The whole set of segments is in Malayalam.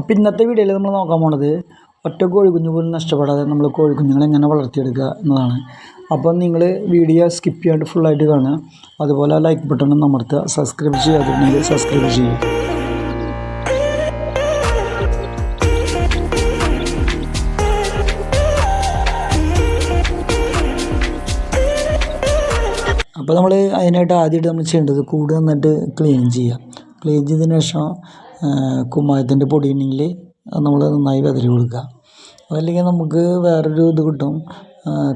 അപ്പോൾ ഇന്നത്തെ വീഡിയോയിൽ നമ്മൾ നോക്കാൻ പോണത് ഒറ്റ കോഴിക്കുഞ്ഞ് പോലും നഷ്ടപ്പെടാതെ നമ്മൾ കോഴിക്കുഞ്ഞുങ്ങളെ എങ്ങനെ വളർത്തിയെടുക്കുക എന്നതാണ്. അപ്പോൾ നിങ്ങൾ വീഡിയോ സ്കിപ്പ് ചെയ്യാണ്ട് ഫുള്ളായിട്ട് കാണുക. അതുപോലെ ലൈക്ക് ബട്ടൺ അമർത്തുക. സബ്സ്ക്രൈബ് ചെയ്യാതിരുന്നെങ്കിൽ സബ്സ്ക്രൈബ് ചെയ്യുക. അപ്പോൾ നമ്മൾ അതിനായിട്ട് ആദ്യമായിട്ട് നമ്മൾ ചെയ്യേണ്ടത് കൂട് നന്നായിട്ട് ക്ലീൻ ചെയ്യുക. ക്ലീൻ ചെയ്തതിന് ശേഷം കുമ്മായത്തിന്റെ പൊടി ഉണ്ടെങ്കിൽ അത് നമ്മൾ നന്നായി വിതറി കൊടുക്കുക. അതല്ലെങ്കിൽ നമുക്ക് വേറൊരു ഇത് കിട്ടും.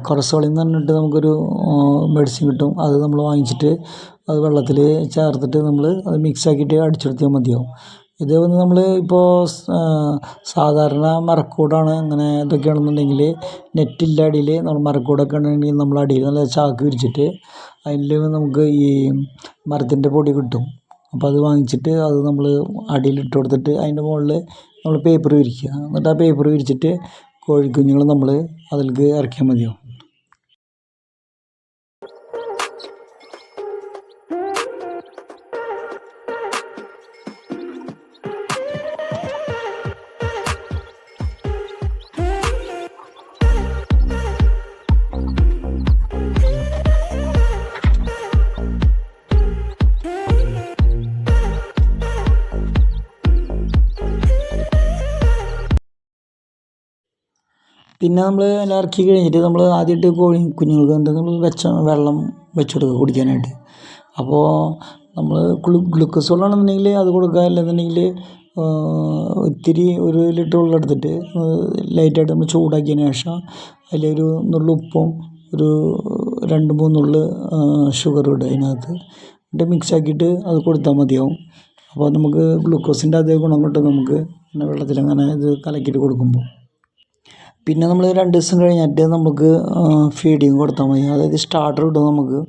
കൊറസോളിൻ എന്ന് പറഞ്ഞിട്ട് നമുക്കൊരു മെഡിസിൻ കിട്ടും. അത് നമ്മൾ വാങ്ങിച്ചിട്ട് അത് വെള്ളത്തിൽ ചേർത്തിട്ട് നമ്മൾ അത് മിക്സാക്കിയിട്ട് അടിച്ചെടുത്താൽ മതിയാവും. ഇത് വന്ന് നമ്മൾ ഇപ്പോൾ സാധാരണ മരക്കൂടാണ് അങ്ങനെ ഇതൊക്കെയാണെന്നുണ്ടെങ്കിൽ നെറ്റില്ല അടിയിൽ. നമ്മൾ മരക്കൂടൊക്കെ ഉണ്ടെങ്കിൽ നമ്മൾ അടിയിൽ നല്ല ചാക്ക് വിരിച്ചിട്ട് അതിൽ നമുക്ക് ഈ മരത്തിന്റെ പൊടി കിട്ടും. അപ്പോൾ അത് വാങ്ങിച്ചിട്ട് അത് നമ്മൾ അടിയിൽ ഇട്ട് കൊടുത്തിട്ട് അതിന്റെ മുകളിൽ നമ്മൾ പേപ്പർ വിരിക്കുക. എന്നിട്ട് ആ പേപ്പർ വിരിച്ചിട്ട് കോഴിക്കുഞ്ഞുങ്ങളെ നമ്മൾ അതിലേക്ക് ഇറക്കിയാൽ മതിയാവും പിന്നെ നമ്മൾ എല്ലാം ഇറക്കി കഴിഞ്ഞിട്ട് നമ്മൾ ആദ്യമായിട്ട് കോഴി കുഞ്ഞുങ്ങൾക്ക് എന്താ നമ്മൾ വെച്ച വെള്ളം വെച്ച് കൊടുക്കുക കുടിക്കാനായിട്ട്. അപ്പോൾ നമ്മൾ ഗ്ലൂ ഗ്ലൂക്കോസ് വെള്ളമാണെന്നുണ്ടെങ്കിൽ അത് കൊടുക്കുക. അല്ലെന്നുണ്ടെങ്കിൽ ഇത്തിരി ഒരു ലിറ്റർ വെള്ളം എടുത്തിട്ട് ലൈറ്റായിട്ട് നമ്മൾ ചൂടാക്കിയതിന് ശേഷം അതിലൊരു നുള്ളു ഉപ്പും ഒരു രണ്ട് മൂന്നുള്ളു ഷുഗറും ഇടുക അതിനകത്ത്. എന്നിട്ട് മിക്സ് ആക്കിയിട്ട് അത് കൊടുത്താൽ മതിയാവും. അപ്പോൾ നമുക്ക് ഗ്ലൂക്കോസിന്റെ അതേ ഗുണം കിട്ടും നമുക്ക്. പിന്നെ വെള്ളത്തിലങ്ങനെ ഇത് കലക്കിയിട്ട് കൊടുക്കുമ്പോൾ. പിന്നെ നമ്മൾ രണ്ട് ദിവസം കഴിഞ്ഞിട്ട് നമുക്ക് ഫീഡിങ് കൊടുത്താൽ മതി. അതായത് സ്റ്റാർട്ടർ കിട്ടും നമുക്ക്.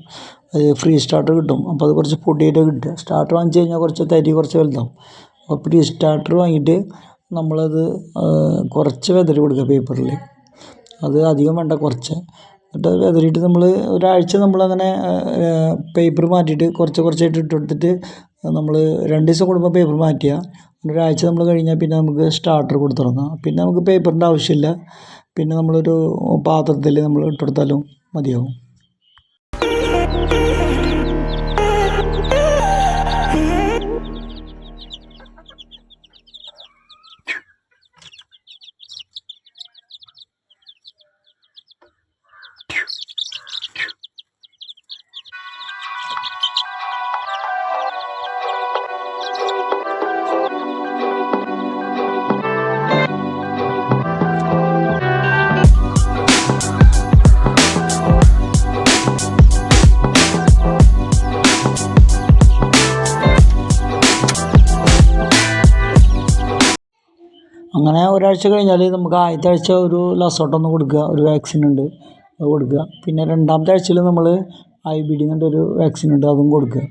ഫ്രീ സ്റ്റാർട്ടർ കിട്ടും. അപ്പോൾ അത് കുറച്ച് പൊടിയായിട്ട് കിട്ടുക. സ്റ്റാർട്ടർ വാങ്ങിച്ച് കഴിഞ്ഞാൽ കുറച്ച് തരി കുറച്ച് വലുതാവും. അപ്പോൾ ഫ്രീ സ്റ്റാർട്ടർ വാങ്ങിയിട്ട് നമ്മളത് കുറച്ച് വിതറി കൊടുക്കുക പേപ്പറിൽ അത് അധികം വേണ്ട കുറച്ച്. എന്നിട്ട് വിതറിയിട്ട് നമ്മൾ ഒരാഴ്ച നമ്മളങ്ങനെ പേപ്പർ മാറ്റിയിട്ട് കുറച്ച് കുറച്ചായിട്ട് ഇട്ട് കൊടുത്തിട്ട് നമ്മൾ രണ്ട് ദിവസം കൂടുമ്പോൾ പേപ്പർ മാറ്റുക. ഒരാഴ്ച നമ്മൾ കഴിഞ്ഞാൽ പിന്നെ നമുക്ക് സ്റ്റാർട്ടർ കൊടുത്തു തുടങ്ങാം പിന്നെ നമുക്ക് പേപ്പറിന്റെ ആവശ്യമില്ല. പിന്നെ നമ്മളൊരു പാത്രത്തിൽ നമ്മൾ ഇട്ടെടുത്താലും മതിയാവും. അങ്ങനെ ഒരാഴ്ച കഴിഞ്ഞാൽ നമുക്ക് ആദ്യത്തെ ആഴ്ച ഒരു ലസോട്ടൊന്ന് കൊടുക്കുക ഒരു വാക്സിൻ ഉണ്ട് അത് കൊടുക്കുക. പിന്നെ രണ്ടാമത്തെ ആഴ്ചയിൽ നമ്മൾ ഐ ബി ഡി എന്നൊരു വാക്സിൻ ഉണ്ട് അതും കൊടുക്കുക.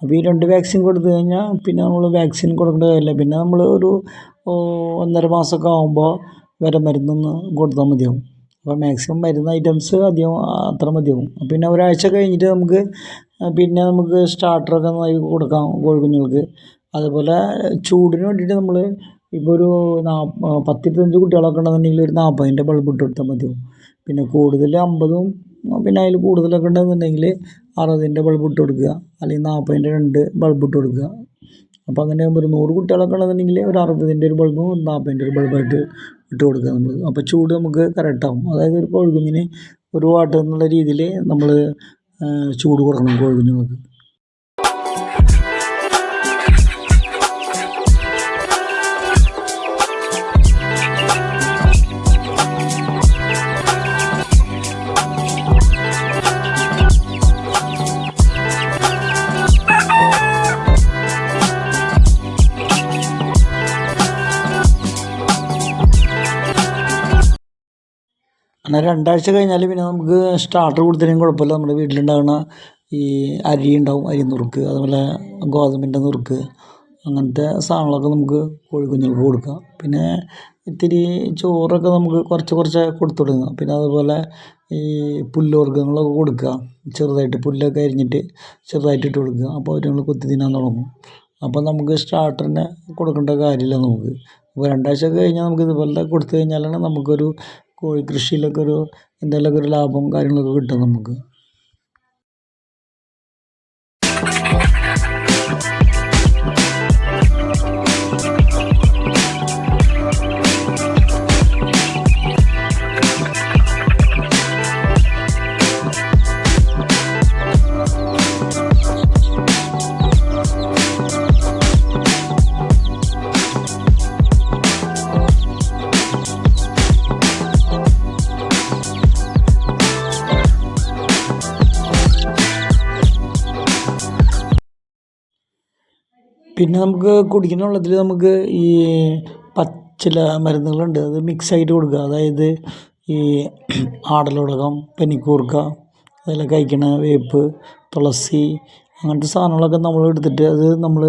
അപ്പോൾ ഈ രണ്ട് വാക്സിൻ കൊടുത്തു കഴിഞ്ഞാൽ പിന്നെ നമ്മൾ വാക്സിൻ കൊടുക്കേണ്ട കാര്യമില്ല. പിന്നെ നമ്മൾ ഒരു ഒന്നര മാസമൊക്കെ ആകുമ്പോൾ വരെ മരുന്നൊന്ന് കൊടുത്താൽ മതിയാവും. അപ്പോൾ മാക്സിമം മരുന്ന് ഐറ്റംസ് അധികം അത്ര മതിയാവും. പിന്നെ ഒരാഴ്ച കഴിഞ്ഞിട്ട് നമുക്ക് പിന്നെ നമുക്ക് സ്റ്റാർട്ടറൊക്കെ നന്നായി കൊടുക്കാം കോഴിക്കുഞ്ഞുങ്ങൾക്ക്. അതുപോലെ ചൂടിന് വേണ്ടിയിട്ട് നമ്മൾ ഇപ്പോൾ ഒരു പത്തിരുപത്തഞ്ച് കുട്ടികളൊക്കെ ഉണ്ടെന്നുണ്ടെങ്കിൽ ഒരു നാൽപ്പതിന്റെ ബൾബ് ഇട്ട് കൊടുത്താൽ മതിയാവും. പിന്നെ കൂടുതൽ അമ്പതും പിന്നെ അതിൽ കൂടുതലൊക്കെ ഉണ്ടെന്നുണ്ടെങ്കിൽ അറുപതിന്റെ ബൾബ് ഇട്ട് കൊടുക്കുക. അല്ലെങ്കിൽ നാൽപ്പതിന്റെ രണ്ട് ബൾബ് ഇട്ട് കൊടുക്കുക. അപ്പോൾ അങ്ങനെ ആകുമ്പോൾ ഒരു നൂറ് കുട്ടികളൊക്കെ ഉണ്ടെന്നുണ്ടെങ്കിൽ ഒരു അറുപതിന്റെ ഒരു ബൾബും ഒരു നാൽപ്പതിന്റെ ഒരു ബൾബായിട്ട് ഇട്ട് കൊടുക്കുക നമ്മൾ. അപ്പോൾ ചൂട് നമുക്ക് കറക്റ്റാവും അതായത് ഒരു കോഴിക്കുഞ്ഞിന് ഒരു വാട്ട് എന്നുള്ള രീതിയിൽ നമ്മൾ ചൂട് കൊടുക്കണം കോഴിക്കുഞ്ഞുങ്ങൾക്ക് അങ്ങനെ രണ്ടാഴ്ച കഴിഞ്ഞാൽ പിന്നെ നമുക്ക് സ്റ്റാർട്ടർ കൊടുത്തതിനും കുഴപ്പമില്ല. നമ്മുടെ വീട്ടിലുണ്ടാകുന്ന ഈ അരി ഉണ്ടാവും അരി നുറുക്ക് അതുപോലെ ഗോതമ്പിന്റെ നുറുക്ക് അങ്ങനത്തെ സാധനങ്ങളൊക്കെ നമുക്ക് കോഴിക്കുഞ്ഞുങ്ങൾക്ക് കൊടുക്കാം. പിന്നെ ഇത്തിരി ചോറൊക്കെ നമുക്ക് കുറച്ച് കുറച്ച് കൊടുത്തു തുടങ്ങാം പിന്നെ അതുപോലെ ഈ പുല്ലുവർഗങ്ങളൊക്കെ കൊടുക്കുക ചെറുതായിട്ട് പുല്ലൊക്കെ അരിഞ്ഞിട്ട് ചെറുതായിട്ട് ഇട്ട് കൊടുക്കുക. അപ്പോൾ അവരുങ്ങൾ കൊത്തി തിന്നാൻ തുടങ്ങും. അപ്പോൾ നമുക്ക് സ്റ്റാർട്ടറിനെ കൊടുക്കേണ്ട കാര്യമില്ല നമുക്ക്. അപ്പോൾ രണ്ടാഴ്ച കഴിഞ്ഞാൽ നമുക്ക് ഇതുപോലെ കൊടുത്തു കഴിഞ്ഞാലാണ് നമുക്കൊരു കോഴി കൃഷിയിലൊക്കെ ഒരു എന്തെങ്കിലുമൊക്കെ ഒരു ലാഭം കാര്യങ്ങളൊക്കെ കിട്ടും നമുക്ക്. പിന്നെ നമുക്ക് കുടിക്കുന്ന വെള്ളത്തിൽ നമുക്ക് ഈ പച്ചില മരുന്നുകളുണ്ട്. അത് മിക്സ് ആയിട്ട് കൊടുക്കുക. അതായത് ഈ ആടലുടകം പനിക്കൂർക്ക അതെല്ലാം കഴിക്കണ വേപ്പ് തുളസി അങ്ങനത്തെ സാധനങ്ങളൊക്കെ നമ്മൾ എടുത്തിട്ട് അത് നമ്മൾ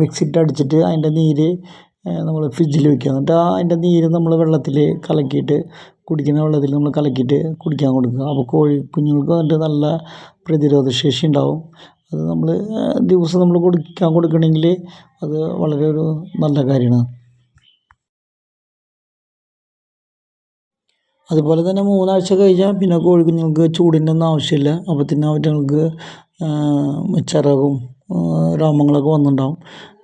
മിക്സിയിട്ട് അടിച്ചിട്ട് അതിന്റെ നീര് നമ്മൾ ഫ്രിഡ്ജിൽ വെക്കുക. എന്നിട്ട് ആ അതിന്റെ നീര് നമ്മൾ വെള്ളത്തിൽ കലക്കിയിട്ട് കുടിക്കുന്ന വെള്ളത്തിൽ നമ്മൾ കലക്കിയിട്ട് കുടിക്കാൻ കൊടുക്കുക. അപ്പോൾ കോഴി കുഞ്ഞുങ്ങൾക്ക് വന്നിട്ട് നല്ല പ്രതിരോധ ശേഷി ഉണ്ടാവും. അത് നമ്മൾ ദിവസം നമ്മൾ കൊടുക്കാൻ കൊടുക്കണമെങ്കിൽ അത് വളരെ ഒരു നല്ല കാര്യമാണ്. അതുപോലെ തന്നെ മൂന്നാഴ്ച കഴിഞ്ഞാൽ പിന്നെ കോഴി കുഞ്ഞുങ്ങൾക്ക് ചൂടിന്റെ ഒന്നും ആവശ്യമില്ല. അപ്പോഴത്തേനും അവറ്റങ്ങൾക്ക് ചിറകും രോമങ്ങളൊക്കെ വന്നിട്ടുണ്ടാവും.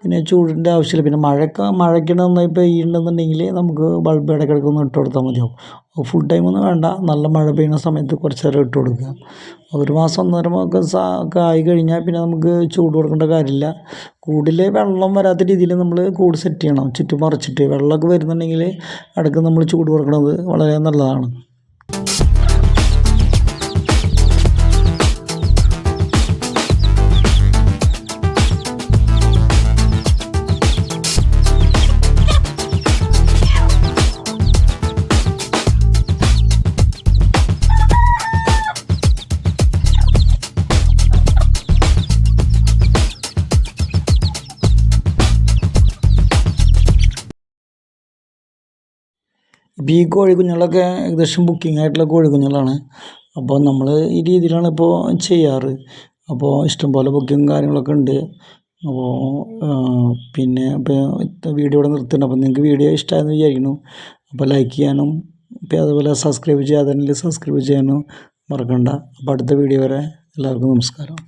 പിന്നെ ചൂടിന്റെ ആവശ്യമില്ല. പിന്നെ മഴയൊക്കെ മഴയ്ക്ക് നന്നായി പെയ്യുന്നുണ്ടെന്നുണ്ടെങ്കിൽ നമുക്ക് ബൾബ് ഇടയ്ക്കിടയ്ക്ക് ഒന്ന് ഇട്ട് കൊടുത്താൽ മതിയാവും. ഫുൾ ടൈം ഒന്നും വേണ്ട. നല്ല മഴ പെയ്യുന്ന സമയത്ത് കുറച്ച് നേരം ഇട്ട് കൊടുക്കുക. ഒരു മാസം ഒന്നര ഒക്കെ ഒക്കെ ആയി കഴിഞ്ഞാൽ പിന്നെ നമുക്ക് ചൂട് കൊടുക്കേണ്ട കാര്യമില്ല. കൂടിൽ വെള്ളം വരാത്ത രീതിയിൽ നമ്മൾ കൂട് സെറ്റ് ചെയ്യണം. ചുറ്റും മറിച്ചിട്ട് വെള്ളമൊക്കെ വരുന്നുണ്ടെങ്കിൽ ഇടയ്ക്ക് നമ്മൾ ചൂട് കൊടുക്കുന്നത് വളരെ നല്ലതാണ്. ഈ കോഴിക്കുഞ്ഞുങ്ങളൊക്കെ ഏകദേശം ബുക്കിംഗ് ആയിട്ടുള്ള കോഴിക്കുഞ്ഞുങ്ങളാണ്. അപ്പോൾ നമ്മൾ ഈ രീതിയിലാണ് ഇപ്പോൾ ചെയ്യാറ്. അപ്പോൾ ഇഷ്ടംപോലെ ബുക്കിംഗ് കാര്യങ്ങളൊക്കെ ഉണ്ട്. അപ്പോൾ പിന്നെ ഇപ്പോൾ വീഡിയോ ഇവിടെ നിർത്തുന്നുണ്ട്. അപ്പോൾ നിങ്ങൾക്ക് വീഡിയോ ഇഷ്ടമായെന്ന് വിചാരിക്കുന്നു. അപ്പോൾ ലൈക്ക് ചെയ്യാനും പിന്നെ അതുപോലെ സബ്സ്ക്രൈബ് ചെയ്യാതെ സബ്സ്ക്രൈബ് ചെയ്യാനും മറക്കണ്ട. അപ്പോൾ അടുത്ത വീഡിയോ വരെ എല്ലാവർക്കും നമസ്കാരം.